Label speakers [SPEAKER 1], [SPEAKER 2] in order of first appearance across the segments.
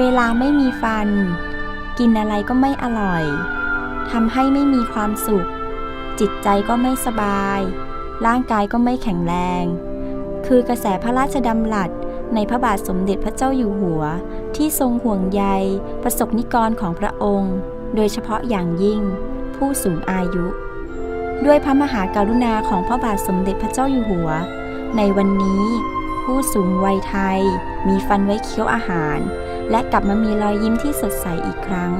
[SPEAKER 1] เวลาไม่มีฟัน กินอะไรก็ไม่อร่อยทำให้ไม่มีความสุข จิตใจก็ไม่สบาย ร่างกายก็ไม่แข็งแรง คือกระแสพระราชดำรัสในพระบาทสมเด็จพระเจ้าอยู่หัว ที่ทรงห่วงใยประสบนิกรของพระองค์ โดยเฉพาะอย่างยิ่ง ผู้สูงอายุ ด้วยพระมหากรุณาของพระบาทสมเด็จพระเจ้าอยู่หัว ในวันนี้ ผู้สูงวัยไทยมีฟันไว้เคี้ยวอาหาร และกลับมามีรอยยิ้มที่สดใสอีกครั้ง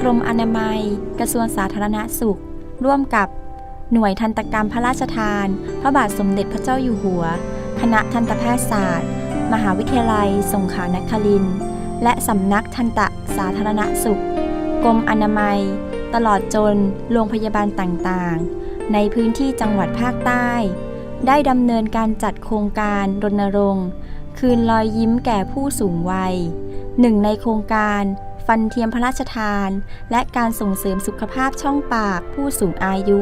[SPEAKER 1] กรมอนามัย กระทรวงสาธารณสุข ร่วมกับหน่วยทันตกรรมพระราชทาน พระบาทสมเด็จพระเจ้าอยู่หัว คณะทันตแพทยศาสตร์ มหาวิทยาลัย สงขลานครินทร์และสำนักทันตสาธารณสุข กรมอนามัย ตลอดจนโรงพยาบาลต่างๆ ในพื้นที่จังหวัดภาคใต้ ได้ดำเนินการจัดโครงการรณรงค์ คืนรอยยิ้มแก่ผู้สูงวัยหนึ่งในโครงการ ฟันเทียมพระราชทาน และการส่งเสริมสุขภาพช่องปากผู้สูงอายุ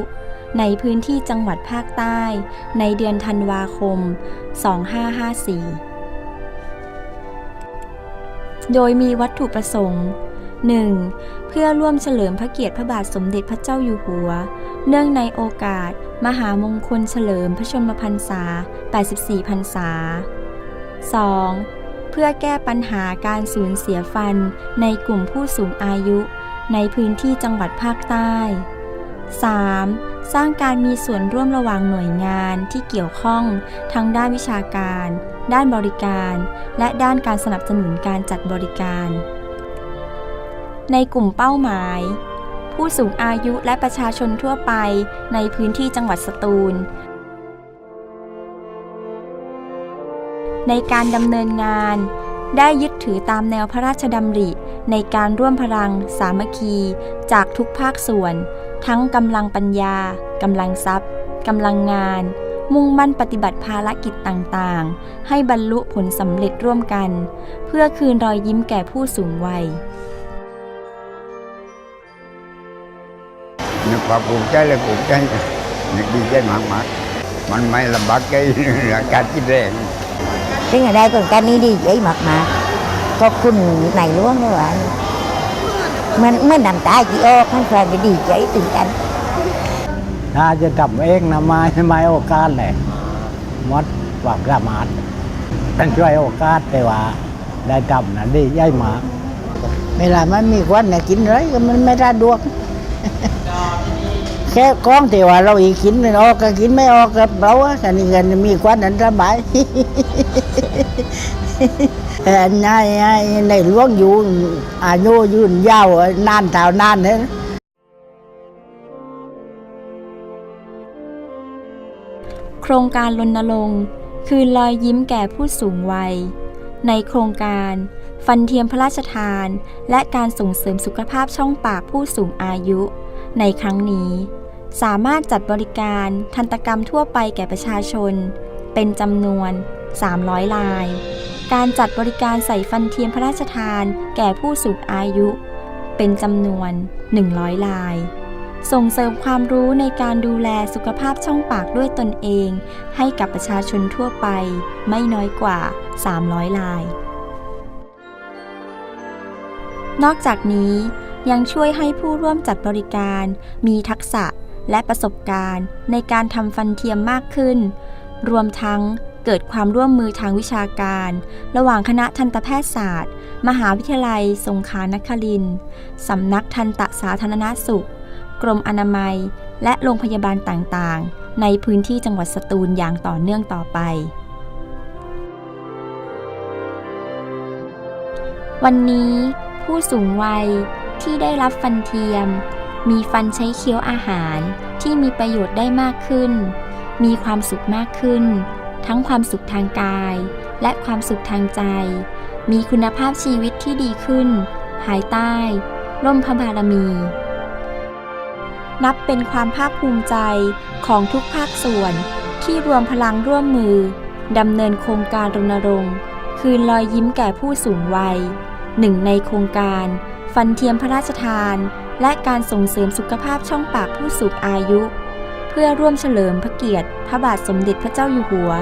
[SPEAKER 1] ในพื้นที่จังหวัดภาคใต้ ในเดือนธันวาคม 2554 โดยมีวัตถุประสงค์ 1. เพื่อร่วมเฉลิมพระเกียรติพระบาทสมเด็จพระเจ้าอยู่หัว เนื่องในโอกาส มหามงคลเฉลิมพระชนมพรรษา 84 พรรษา 2. เพื่อแก้ปัญหาการสูญเสียฟันในกลุ่มผู้สูงอายุในพื้นที่จังหวัดภาคใต้ 3. สร้างการมีส่วนร่วมระหว่างหน่วยงานที่เกี่ยวข้องทั้งด้านวิชาการ ด้านบริการ และด้านการสนับสนุนการจัดบริการ ในกลุ่มเป้าหมาย ผู้สูงอายุและประชาชนทั่วไปในพื้นที่จังหวัดสตูล ในการดำเนินงาน ได้ยึดถือตามแนวพระราชดำริ ในการร่วมพลัง สามัคคี จากทุกภาคส่วน ทั้งกำลังปัญญากำลังทรัพย์กำลังงาน มุ่งมั่นปฏิบัติภารกิจต่างๆ ให้บรรลุผลสำเร็จร่วมกัน เพื่อคืนรอยยิ้มแก่ผู้สูงวัย
[SPEAKER 2] นึกความภูมิใจเลยภูมิใจนึกดีใจมากๆมันไม่ลำบากใจการกินแรง
[SPEAKER 3] ซึ่งได้โครงการนี้ดีใจมากๆก็คุณในหลวงด้วยว่ามันเมื่อนำตาจีออกมันก็จะดีใจตื่นกัน
[SPEAKER 4] ถ้าจะทำเองนะไม่ไม่โอกาสเลยหมดความสามารถเป็นช่วยโอกาสแต่ว่า ได้ทำนะดีใหญ่มาก
[SPEAKER 3] เวลามันมีควันเนี่ยกินอะไรก็มันไม่ได้ดวก แค่ก้องที่ว่าเราอีกกินไม่ออกก็กินไม่ออกกับเราอะกันนี่กันมีควันนั้นสบายนายในหลวงอยู่อายุยืนยาวนานเท่านานเนี่ย
[SPEAKER 1] โครงการรณรงค์คืนรอยยิ้มแก่ผู้สูงวัย ในโครงการ ฟันเทียมพระราชทาน และการส่งเสริมสุขภาพช่องปากผู้สูงอายุ ในครั้งนี้ สามารถจัดบริการทันตกรรมทั่วไปแก่ประชาชน เป็นจำนวน 300 ลาย การจัดบริการใส่ฟันเทียมพระราชทาน แก่ผู้สูงอายุ เป็นจำนวน 100 ลาย ส่งเสริมความรู้ในการดูแลสุขภาพช่องปากด้วยตนเอง ให้กับประชาชนทั่วไป ไม่น้อยกว่า 300 ลาย นอกจากนี้ยังช่วยให้ผู้ร่วมจัดบริการมีทักษะ และประสบการณ์ ในการทำฟันเทียมมากขึ้น รวมทั้งเกิดความร่วมมือทางวิชาการ ระหว่างคณะทันตแพทยศาสตร์ มหาวิทยาลัย สงขลานครินทร์สำนักทันตสาธารณสุข กรมอนามัย และโรงพยาบาลต่างๆ ในพื้นที่จังหวัดสตูลอย่างต่อเนื่องต่อไป วันนี้ผู้สูงวัยที่ได้รับฟันเทียม มีฟันใช้เคี้ยวอาหารที่มีประโยชน์ได้มากขึ้น มีความสุขมากขึ้น ทั้งความสุขทางกาย และความสุขทางใจ มีคุณภาพชีวิตที่ดีขึ้น ภายใต้ ร่มพระบารมี นับเป็นความภาคภูมิใจของทุกภาคส่วนที่รวมพลังร่วมมือดำเนินโครงการรณรงค์ คืนรอยยิ้มแก่ผู้สูงวัยหนึ่งในโครงการ ฟันเทียมพระราชทาน และการส่งเสริมสุขภาพช่องปากผู้สูงอายุ เพื่อร่วมเฉลิมพระเกียรติ พระบาทสมเด็จพระเจ้าอยู่หัว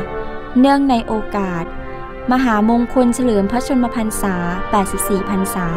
[SPEAKER 1] เนื่องในโอกาส มหามงคลเฉลิมพระชนมพรรษา 84 พรรษา